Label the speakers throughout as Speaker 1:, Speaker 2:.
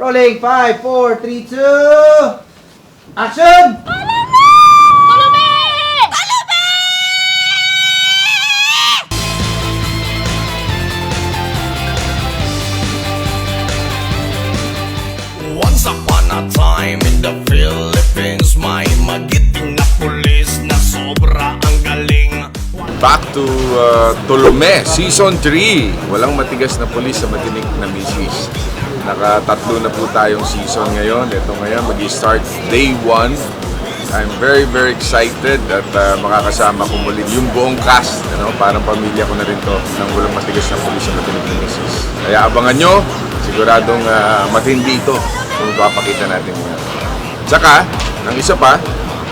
Speaker 1: Rolling, 5, 4, 3, 2, action!
Speaker 2: Once upon a time in the Philippines May magiting na pulis na sobra ang galing
Speaker 3: Back to uh, Tolome, Season 3. Walang matigas na pulis sa matinik na misis. Nakatatlo na po tayong season ngayon. Ito ngayon, mag-start day 1. I'm very, very excited at uh, makakasama ko muli yung buong cast. Ano? Parang pamilya ko na rin to ng walang matigas na pulis sa matinik na misis. Kaya abangan nyo, siguradong uh, matindi ito kung papakita natin ngayon. Tsaka, ang isa pa,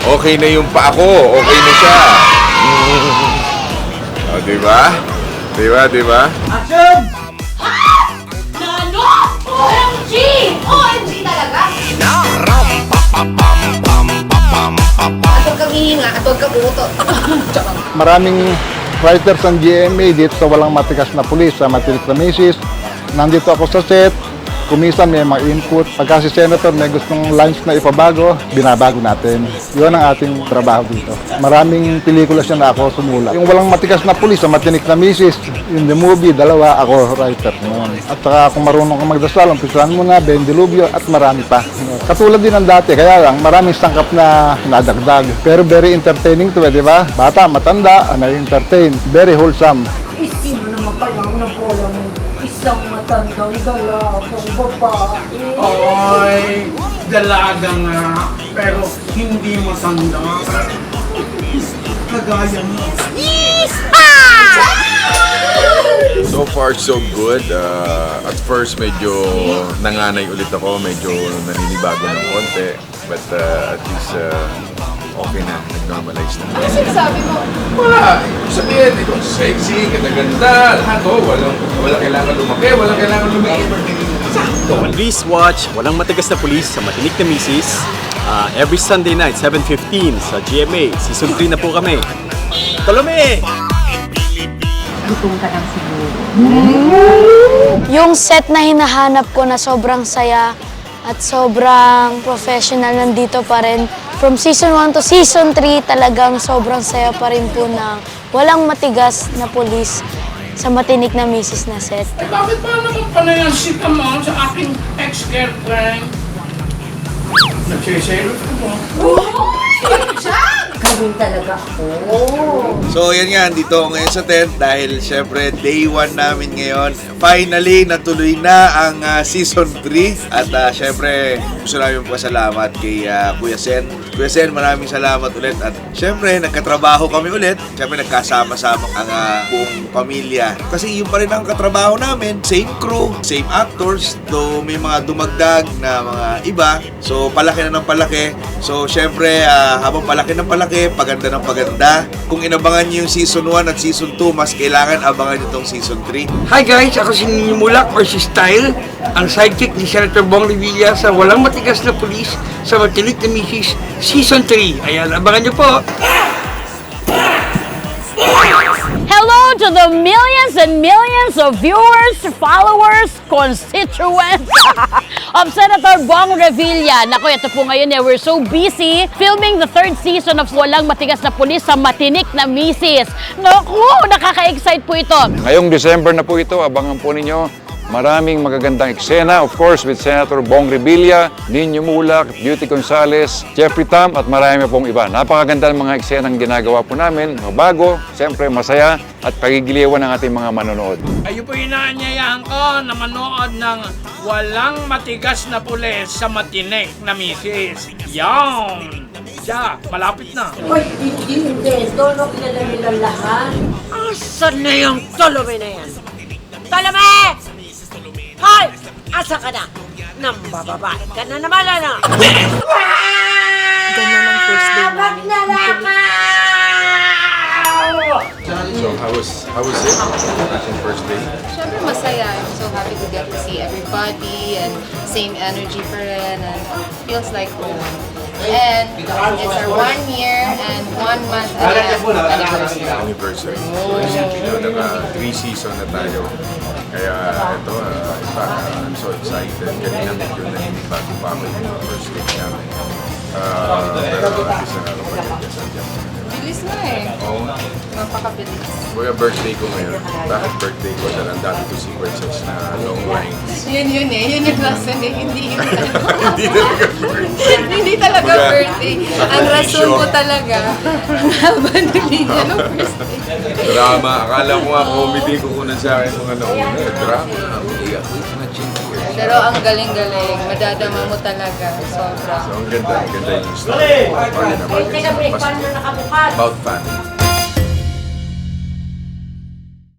Speaker 3: okay na yung pa ako, okay na siya. O, oh, diba? Diba, diba?
Speaker 1: Action!
Speaker 4: OMG! OMG talaga!
Speaker 2: Naram pa pa pam pam pa pam pa pa
Speaker 4: At huwag kang hihinga at huwag kang uutot.
Speaker 5: maraming writers ng GMA dito sa walang matigas na pulis sa Matilis na Misis. Nandito ako sa set, kumisan may mga input. Pagka si Senator may gustong lines na ipabago, binabago natin. Yun ang ating trabaho dito. Maraming pelikula siya na ako sumulat. Yung walang matigas na pulis sa Matinik na Misis, in the movie, dalawa ako writer noon. At saka kung marunong ka magdasal, umpisahan mo na, Ben Dilubyo at marami pa. Katulad din ng dati, kaya lang maraming sangkap na nadagdag. Pero very entertaining to, eh, di ba? Bata, matanda, na-entertain. Very wholesome.
Speaker 6: Isang matandang dalagang babae.
Speaker 7: Ay, dalaga nga, pero hindi masanda. Kagaya mo.
Speaker 3: So far, so good. Uh, at first, medyo nanganay ulit ako. Medyo naninibago ng konti. But uh, at least, uh, okay na. Nag-normalize na.
Speaker 4: Ano sinasabi mo?
Speaker 3: Wala. Sexy, ganda-ganda, lahat oh. Walang, wala kailangan lumaki, wala kailangan lumiit.
Speaker 8: Please watch Walang Matigas na Pulis sa Matinik na Misis uh, every Sunday night, 7.15 sa GMA. Season 3 na po kami. Tolome!
Speaker 6: Gutom ka lang siguro.
Speaker 9: Yung set na hinahanap ko na sobrang saya at sobrang professional nandito pa rin. From season 1 to season 3, talagang sobrang saya pa rin po na walang matigas na pulis sa matinik na misis na set.
Speaker 7: Eh, bakit ba naman panayansin ka mo sa aking ex-girlfriend? Nagsiselos ka mo.
Speaker 6: Ganun talaga ako.
Speaker 10: So yan nga, dito ako ngayon sa tent dahil syempre day 1 namin ngayon. Finally, natuloy na ang ah, season 3 at uh, syempre gusto namin pasalamat kay ah, Kuya Sen. Kuya Sen, maraming salamat ulit at syempre nagkatrabaho kami ulit. Syempre nagkasama-sama ang ah, buong pamilya. Kasi yun pa rin ang katrabaho namin. Same crew, same actors, though may mga dumagdag na mga iba. So palaki na ng palaki. So syempre ah, habang palaki ng palaki, paganda ng paganda. Kung inabangan niyo yung season 1 at season 2, mas kailangan abangan niyo itong season 3.
Speaker 7: Hi guys, ako si Nini Mulak or si Style, ang sidekick ni Senator Bong Revilla sa Walang Matigas na Pulis sa Matilik na Misis Season 3. Ayan, abangan niyo po.
Speaker 4: Hello to the millions and millions of viewers, followers, constituents of Senator Bong Revilla. Naku, ito po ngayon eh, we're so busy filming the third season of Walang Matigas na Pulis sa Matinik na Misis. Naku, nakaka-excite po ito.
Speaker 5: Ngayong December na po ito, abangan po ninyo. Maraming magagandang eksena, of course, with Senator Bong Revilla, Nino Mulak, Beauty Gonzales, Jeffrey Tam, at marami pong iba. Napakaganda ng mga eksenang ginagawa po namin, mabago, siyempre masaya, at pagigiliwan ng ating mga manonood.
Speaker 7: Ayun po inaanyayahan ko na manood ng Walang Matigas na Pulis sa Matinik na Misis. Yan! Siya, malapit na.
Speaker 6: Ay, hindi, hindi. Doon ako kilala nila lahat.
Speaker 4: Asan na yung Tolome na yan? Tolome! Asa ka na? Nang bababae ka na naman, ano?
Speaker 9: Ganyan ang first day namin.
Speaker 3: So how was, how was it? Yung first day?
Speaker 11: Siyempre masaya. I'm so happy to get to see everybody and same energy pa rin and feels like home. And it's our one year and one month anniversary.
Speaker 3: Anniversary. So, naka three season na tayo. Kaya ito, uh, in fact, I'm so excited. Kanina medyo naninibago pa ako yung first day namin. Uh, pero at least nakakapag-guess ang dyan.
Speaker 11: Bilis na eh.
Speaker 3: Oo.
Speaker 11: Napakabilis.
Speaker 3: Kuya, birthday ko ngayon. Bakit birthday ko? Dahil ang dami ko sequences na long lines.
Speaker 11: Yun yun eh. Yun yung lesson eh. Hindi yun
Speaker 3: Hindi talaga birthday.
Speaker 11: Hindi talaga birthday. Ang rason ko talaga. Haba ng linya ng first day.
Speaker 3: Drama. Akala ko nga comedy kukunan sa akin mga nauna. Drama.
Speaker 11: Pero ang galing-galing. Madadama mo talaga. Sobra.
Speaker 3: So, ang ganda. Ang ganda yung story. Naman, it's about family.